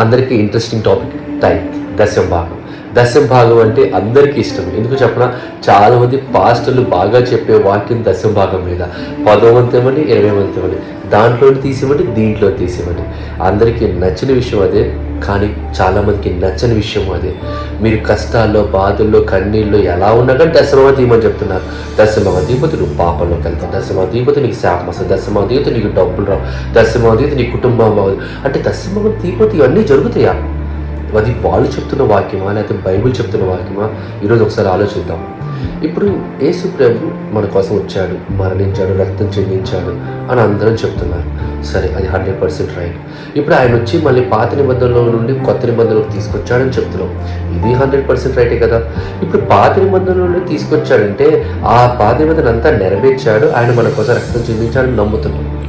అందరికీ interesting topic tithe దశం భాగం దశం భాగం అంటే అందరికీ ఇష్టం. ఎందుకు చెప్పిన? చాలా మంది పాస్టర్లు బాగా చెప్పే వాక్యం దశం భాగం మీద. పదో వంతమని ఇరవై వంతమని దాంట్లో తీసివ్వండి దీంట్లో తీసివ్వండి. అందరికీ నచ్చిన విషయం అదే. కానీ చాలామందికి నచ్చని విషయం అదే. మీరు కష్టాల్లో బాధల్లో కన్నీళ్ళు ఎలా ఉన్నా కానీ దశమ చెప్తున్నారు. దశమ దీపతి నువ్వు పాపంలోకి వెళ్తావు. దశమాధిపతి దీపతి నీకు శాపం వస్తుంది. దశమాధిపతి నీకు డబ్బులు రావు. దశమాధిపతి నీ కుటుంబం అవ్వదు అంటే దశమాధిపతి దీపతి ఇవన్నీ జరుగుతాయా? అది వాళ్ళు చెప్తున్న వాక్యమా? లేకపోతే బైబిల్ చెప్తున్న వాక్యమా? ఈరోజు ఒకసారి ఆలోచిద్దాం. ఇప్పుడు యేసు ప్రభు మన కోసం వచ్చాడు మరణించాడు రక్తం చెల్లించాడు అని అందరం చెప్తున్నారు. సరే అది హండ్రెడ్ పర్సెంట్ రైట్. ఇప్పుడు ఆయన వచ్చి మళ్ళీ పాత నిబంధనలో నుండి కొత్త నిబంధనలకు తీసుకొచ్చాడని చెప్తున్నాం. ఇది హండ్రెడ్ పర్సెంట్ రైటే కదా? ఇప్పుడు పాత నిబంధనల నుండి తీసుకొచ్చాడంటే ఆ పాత నిబంధన అంతా నెరవేర్చాడు ఆయన మన కోసం రక్తం చెందించాడని నమ్ముతున్నాం.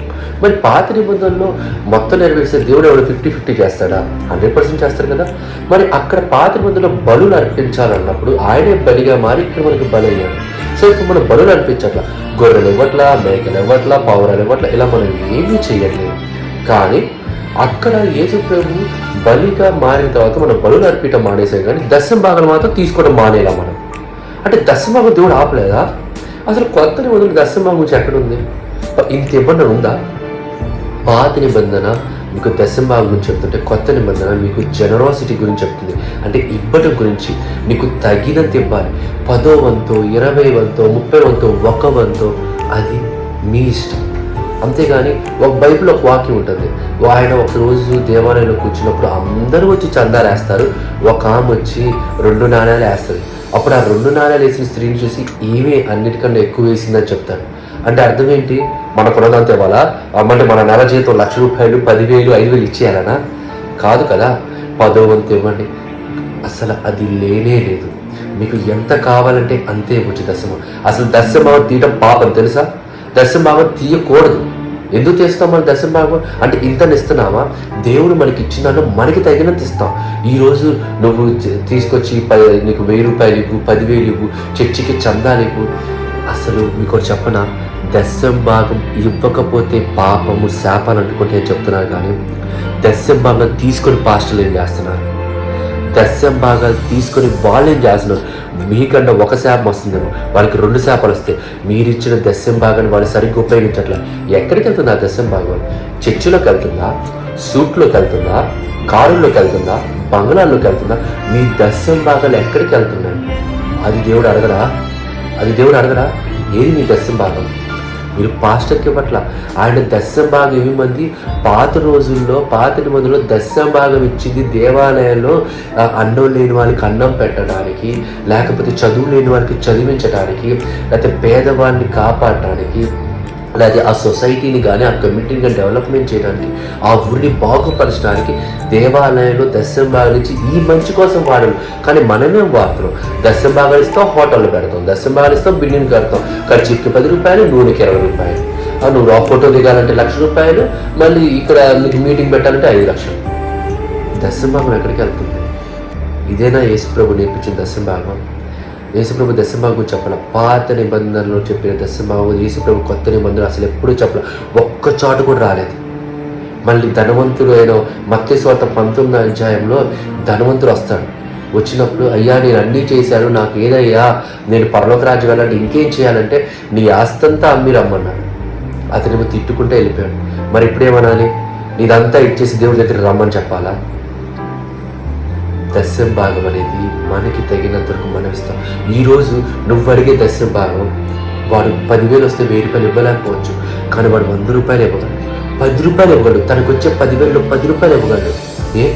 మరి పాత నిబంధనలో మొత్తం నెరవేర్చే దేవుడు ఎవడు? ఫిఫ్టీ ఫిఫ్టీ చేస్తాడా? హండ్రెడ్ పర్సెంట్ చేస్తారు కదా. మరి అక్కడ పాత నిబంధనలో బలులు అర్పించాలన్నప్పుడు ఆయనే బలిగా మారి ఇక్కడ మనకి బలయ్యాడు. సో ఇప్పుడు మనం బలులు అర్పించట్లా. గొర్రెలు ఇవ్వట్లా మేకలు ఇవ్వట్లా పావురాలు ఇవ్వట్లా ఇలా మనం ఏమీ చేయట్లేదు. కానీ అక్కడ యేసు ప్రభు బలిగా మారిన తర్వాత మనం బలులు అర్పించడం మానేసాం కానీ దశం భాగాలు మాత్రం తీసుకోవడం మానేలా మనం. అంటే దశం భాగం దేవుడు ఆపలేదా? అసలు కొత్త నిబంధనలు దశం భాగం గురించి ఎక్కడుంది ఇంత ఇబ్బంది ఉందా? పాత నిబంధన మీకు దశంభాగం గురించి చెప్తుంటే కొత్త నిబంధన మీకు జనరాసిటీ గురించి చెప్తుంది. అంటే ఇవ్వటం గురించి మీకు తగినంత ఇవ్వాలి. పదో వంతో ఇరవై వంతో ముప్పై వంతో ఒక వంతో అది మీ ఇష్టం. అంతేగాని ఒక బైబిల్ ఒక వాక్యం ఉంటుంది. ఆయన ఒక రోజు దేవాలయంలో కూర్చున్నప్పుడు అందరూ వచ్చి చందాలు వేస్తారు. ఒక ఆమె వచ్చి రెండు నాణ్యాలు వేస్తుంది. అప్పుడు ఆ రెండు నాణ్యాలు వేసిన స్త్రీని చూసి ఈమె అన్నిటికన్నా ఎక్కువ వేసిందని చెప్తారు. అంటే అర్థం ఏంటి? మన పునదంతా ఇవ్వాలా? అంటే మన నెల జీతం లక్ష రూపాయలు పదివేలు ఐదు వేలు ఇచ్చేయాలనా? కాదు కదా. పదో వంతు ఇవ్వండి. అసలు అది లేనే లేదు. మీకు ఎంత కావాలంటే అంతే ఇవ్వచ్చు దశమ. అసలు దశభావం తీయడం పాపం తెలుసా? దశభావం తీయకూడదు. ఎందుకు చేస్తాం మనం దశభావం అంటే ఇంతని ఇస్తున్నావా దేవుడు మనకి ఇచ్చిందాన్ని మనకి తగినంత ఇస్తాం. ఈరోజు నువ్వు తీసుకొచ్చి పది నీకు వెయ్యి రూపాయలు ఇవ్వు పదివేలు ఇవ్వు చర్చికి చందాలు ఇవ్వు. అసలు మీకు చెప్పనా? దశం భాగం ఇవ్వకపోతే పాపము శాపాలు అనుకుంటే చెప్తున్నారు కానీ దశం భాగం తీసుకొని పాస్టర్లు ఏం చేస్తున్నారు? దశం భాగాలు తీసుకొని వాళ్ళు ఏం చేస్తున్నారు? మీకన్నా ఒక శాపం వస్తుందేమో వాళ్ళకి రెండు శాపాలు వస్తాయి మీరు ఇచ్చిన దశం భాగాన్ని వాళ్ళు సరిగ్గా ఉపయోగించట్లే. ఎక్కడికి వెళ్తుందా దశం భాగం? చర్చిలోకి వెళ్తుందా? సూట్లోకి వెళ్తుందా? కారుల్లోకి వెళ్తుందా? బంగ్లాల్లోకి వెళ్తుందా? మీ దశం భాగాలు ఎక్కడికి వెళ్తున్నాయి? అది దేవుడు అడగరా? అది దేవుడు అడగరా? ఏది మీ దశం భాగం? మీరు పాస్టర్కి పట్ల ఆయన దశం భాగం ఏమి మంది పాత రోజుల్లో పాత మందులో దశం భాగం ఇచ్చింది దేవాలయంలో అన్నం లేని వాళ్ళకి అన్నం పెట్టడానికి లేకపోతే చదువు లేని వాళ్ళకి చదివించడానికి లేకపోతే పేదవాళ్ళని కాపాడటానికి అలాగే ఆ సొసైటీని కానీ ఆ కమిటీని కానీ డెవలప్మెంట్ చేయడానికి ఆ ఊరిని బాగుపరచడానికి దేవాలయంలో దశం భాగాలు ఈ మంచి కోసం వాడరు. కానీ మనమే వాడుతున్నాం? దశం భాగాలు ఇస్తాం హోటల్ పెడతాం. దశం భాగాలు ఇస్తాం బిల్డింగ్ కడతాం. ఖర్చుకి పది రూపాయలు నూనెకి ఇరవై రూపాయలు. నువ్వు ఆ ఫోటో దిగాలంటే లక్ష రూపాయలు మళ్ళీ ఇక్కడ నీకు మీటింగ్ పెట్టాలంటే ఐదు లక్షలు. దశం భాగం ఎక్కడికి వెళ్తుంది? ఇదేనా యేసు ప్రభు నేర్పించిన దశం భాగం యేసుప్రభు దశభాగం చెప్పాల? పాత నిబంధనలో చెప్పిన దశభాగం యేసుప్రభు కొత్త నిబంధనలు అసలు ఎప్పుడూ చెప్పాల? ఒక్క చాటు కూడా రాలేదు. మళ్ళీ ధనవంతుడు అయిన మత్స్య స్వార్థ పంతొమ్మిది అధ్యాయంలో ధనవంతుడు వస్తాడు. వచ్చినప్పుడు అయ్యా నేను అన్నీ చేశాను నాకు ఏదయ్యా? నేను పర్వతరాజు రాజ్యం వెళ్ళాలంటే ఇంకేం చేయాలంటే నీ ఆస్తంతా అమ్మి రమ్మన్నాడు అతనేమో తిట్టుకుంటే వెళ్ళిపోయాడు. మరి ఇప్పుడేమనాలి నీదంతా ఇచ్చేసి దేవుడి దగ్గర రమ్మని చెప్పాలా? దశం భాగం అనేది మనకి తగినంత వరకు మనం ఇస్తాం ఈరోజు నువ్వు అడిగే దశం భాగం వాడు పదివేలు వస్తే వెయ్యి రూపాయలు ఇవ్వలేకపోవచ్చు. కానీ వాడు వంద రూపాయలు ఇవ్వగలడు. పది రూపాయలు ఇవ్వగలడు. తనకు వచ్చే పదివేలు పది రూపాయలు ఇవ్వగలడు. ఏ?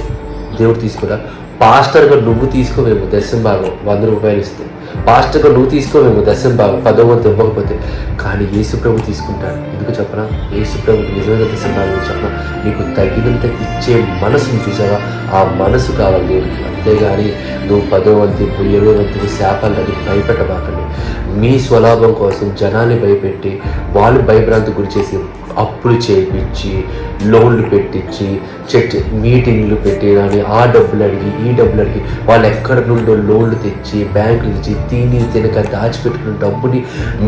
దేవుడు తీసుకురా పాస్టర్గా నువ్వు తీసుకోవేమో దశం భాగం వంద రూపాయలు ఇస్తే. పాస్టర్గా నువ్వు తీసుకోవేమో దశం భాగం పదో వంతు ఇవ్వకపోతే. కానీ ఏసుప్రభు తీసుకుంటాడు. ఎందుకు చెప్పనా? ఏసుప్రభు నిజంగా దశం భాగం చెప్పనా? నీకు తగినంత ఇచ్చే మనసును చూసావా? ఆ మనసు కావాలి. దేవునికి అంతేగాని నువ్వు పదో వంతు ఇరవై వంతులు శాపాలని భయపెట్టబాకండి మీ స్వలాభం కోసం జనాన్ని భయపెట్టి వాళ్ళు భయభ్రాంతి గురి చేసి అప్పులు చేయించి లోన్లు పెట్టించి చెట్ మీటింగ్లు పెట్టి కానీ ఆ డబ్బులు అడిగి ఈ డబ్బులు అడిగి వాళ్ళు ఎక్కడ నుండో లోన్లు తెచ్చి బ్యాంకులు ఇచ్చి తిని తినక దాచిపెట్టుకున్న డబ్బుని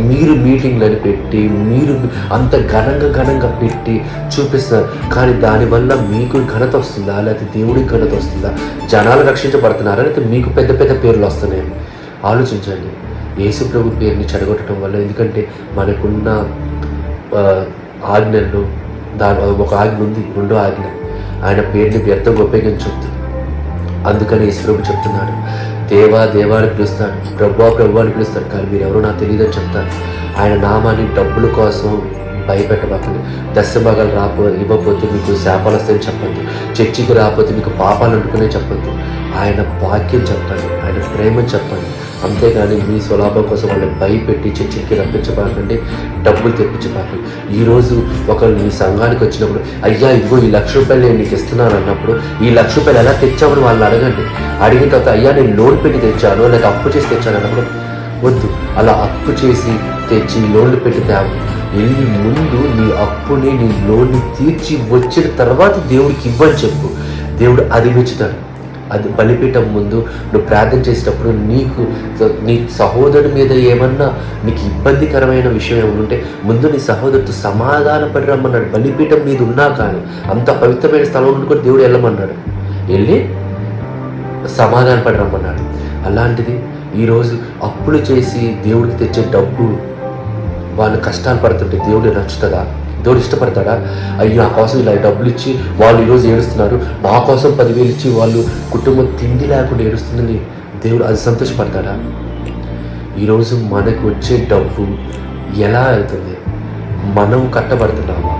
మీరు మీటింగ్లను పెట్టి మీరు అంత ఘనంగా ఘనంగా పెట్టి చూపిస్తున్నారు. కానీ దానివల్ల మీకు ఘనత వస్తుందా? లేకపోతే దేవుడికి ఘనత వస్తుందా? జనాలు రక్షించబడుతున్నారా? లేకపోతే మీకు పెద్ద పెద్ద పేర్లు వస్తున్నాయి? ఆలోచించండి. ఏసుప్రభు పేరుని చెడగొట్టడం వల్ల ఎందుకంటే మనకున్న ఆజ్ఞల్లో దాని ఒక ఆజ్ఞ ఉంది రెండో ఆజ్ఞ. ఆయన పేరుని వ్యర్థంగా ఉపయోగించొద్దు. అందుకని ఈశ్వరుడు చెప్తున్నాడు దేవా దేవా అని పిలుస్తాడు ప్రభా ప్రభు అని పిలుస్తాడు. కానీ మీరు ఎవరో నాకు తెలియదని చెప్తాను. ఆయన నామాన్ని డబ్బుల కోసం భయపెట్టబాకండి దశభాగాలు రాపో ఇవ్వకపోతే మీకు శాపాలు వస్తాయని చెప్పండి చర్చికి రాకపోతే మీకు పాపాలు అనుకునే చెప్పద్దు. ఆయన వాక్యం చెప్పండి ఆయన ప్రేమని చెప్పండి. అంతేగాని మీ స్వలాభం కోసం వాళ్ళని భయపెట్టి చర్చికి రప్పించబాకండి డబ్బులు తెప్పించబాకండి ఈరోజు ఒకరు మీ సంఘానికి వచ్చినప్పుడు అయ్యా ఇదిగో ఈ లక్ష రూపాయలు నేను నీకు ఇస్తున్నాను అన్నప్పుడు ఈ లక్ష రూపాయలు ఎలా తెచ్చామని వాళ్ళని అడగండి. అడిగిన తర్వాత అయ్యా నేను లోన్ పెట్టి తెచ్చాను లేక అప్పు చేసి తెచ్చాను అన్నప్పుడు వద్దు అలా అప్పు చేసి తెచ్చి లోన్లు పెట్టి తేవు వెళ్ళి ముందు నీ అప్పుని నీ లోన్ని తీర్చి వచ్చిన తర్వాత దేవుడికి ఇవ్వని చెప్పు. దేవుడు అది మెచ్చుతాడు అది బలిపీఠం ముందు నువ్వు ప్రార్థన చేసేటప్పుడు నీకు నీ సహోదరుడి మీద ఏమన్నా నీకు ఇబ్బందికరమైన విషయం ఏమైనా ఉంటే ముందు నీ సహోదరుడితో సమాధానపడి రమ్మన్నాడు. బలిపీఠం మీద ఉన్నా కానీ అంత పవిత్రమైన స్థలం నుండి కూడా దేవుడు వెళ్ళమన్నాడు. వెళ్ళి సమాధానపడి రమ్మన్నాడు. అలాంటిది ఈరోజు అప్పులు చేసి దేవుడికి తెచ్చే డబ్బు వాళ్ళు కష్టాలు పడుతుంటే దేవుడు నచ్చుతుందా దేవుడు ఇష్టపడతాడా? అయ్యో ఆ కోసం ఇలా డబ్బులు ఇచ్చి వాళ్ళు ఈరోజు ఏడుస్తున్నారు. మా కోసం పదివేలు ఇచ్చి వాళ్ళు కుటుంబం తిండి లేకుండా ఏడుస్తుందని దేవుడు అది సంతోషపడతాడా? ఈరోజు మనకు వచ్చే డబ్బు ఎలా అవుతుంది? మనం కట్టబడుతున్నామా?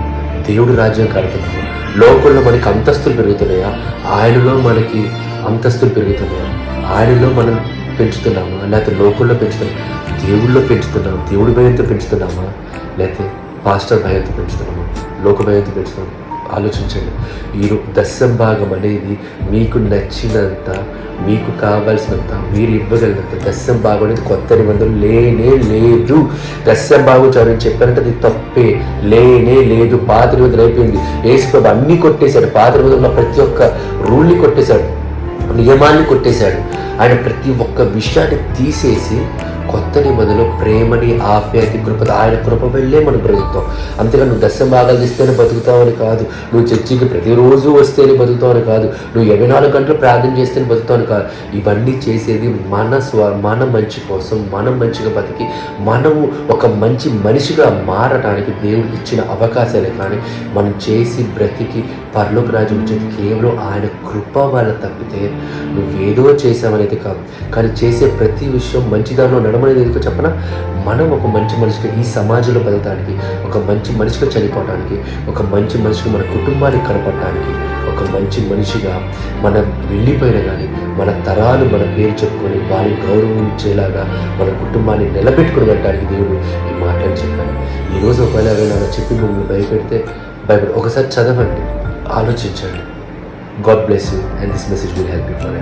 దేవుడు రాజ్యం కడుతున్నామా? లోకంలో మనకి అంతస్తులు పెరుగుతున్నాయా? ఆయనలో మనకి అంతస్తులు పెరుగుతున్నాయా? ఆయనలో మనం పెంచుతున్నామా? లేకపోతే లోకంలో పెంచుతున్నామా? దేవుళ్ళో పెంచుతున్నాం దేవుడి భయంతో పెంచుతున్నామా? లేకపోతే పాస్టర్ భయంతో పెంచుతున్నాము లోక భయంతో పెంచుతున్నాము. ఆలోచించండి. ఈ దశం భాగం అనేది మీకు నచ్చినంత మీకు కావాల్సినంత మీరు ఇవ్వగలిగినంత దశం భాగం అనేది కొత్త నిబంధనలు లేనే లేదు. దశం భాగం చదివి చెప్పారంటే అది తప్పే. లేనే లేదు. పాత నిబంధన అయిపోయింది. యేసుప్రభు అన్ని కొట్టేశాడు. పాత నిబంధనలో ప్రతి ఒక్క రూల్ని కొట్టేశాడు. నియమాన్ని కొట్టేశాడు. ఆయన ప్రతి ఒక్క విషయాన్ని తీసేసి కొత్త నిబంధనలో ప్రేమని ఆప్యాయతి కృప ఆయన కృప వెళ్ళే మనం బ్రతుకుతాం. అంతేగాని నువ్వు దశ భాగాలు ఇస్తేనే బతుకుతావని కాదు. నువ్వు చర్చికి ప్రతిరోజు వస్తేనే బతుకుతావని కాదు. నువ్వు ఇరవై నాలుగు గంటలు ప్రార్థన చేస్తేనే బతుకుతావని కాదు. ఇవన్నీ చేసేది మన స్వ మన మంచి కోసం మనం మంచిగా బతికి మనము ఒక మంచి మనిషిగా మారడానికి దేవుడు ఇచ్చిన అవకాశాలే కానీ మనం చేసి బ్రతికి పరలోక రాజు వచ్చేది కేవలం ఆయన కృప వల్ల తప్పితే నువ్వేదో చేసావనేది కాదు. కానీ చేసే ప్రతి విషయం మంచిదానిలో నడమనేది ఎందుకు చెప్పన? మనం ఒక మంచి మనిషిగా ఈ సమాజంలో బతకడానికి ఒక మంచి మనిషిగా చనిపోవడానికి ఒక మంచి మనిషిగా మన కుటుంబానికి కనపడటానికి ఒక మంచి మనిషిగా మనం వెళ్ళిపోయినా కానీ మన తరాలు మన పేరు చెప్పుకొని వారిని గౌరవించేలాగా మన కుటుంబాన్ని నిలబెట్టుకుని వెళ్ళడానికి దేవుడు ఈ మాటలు చెప్పాను ఈరోజు ఒకవేళ ఎవరైనా చెప్పి మిమ్మల్ని భయపెడితే భయపడి ఒకసారి చదవండి ఆలోచించండి. God bless you and this message will help you for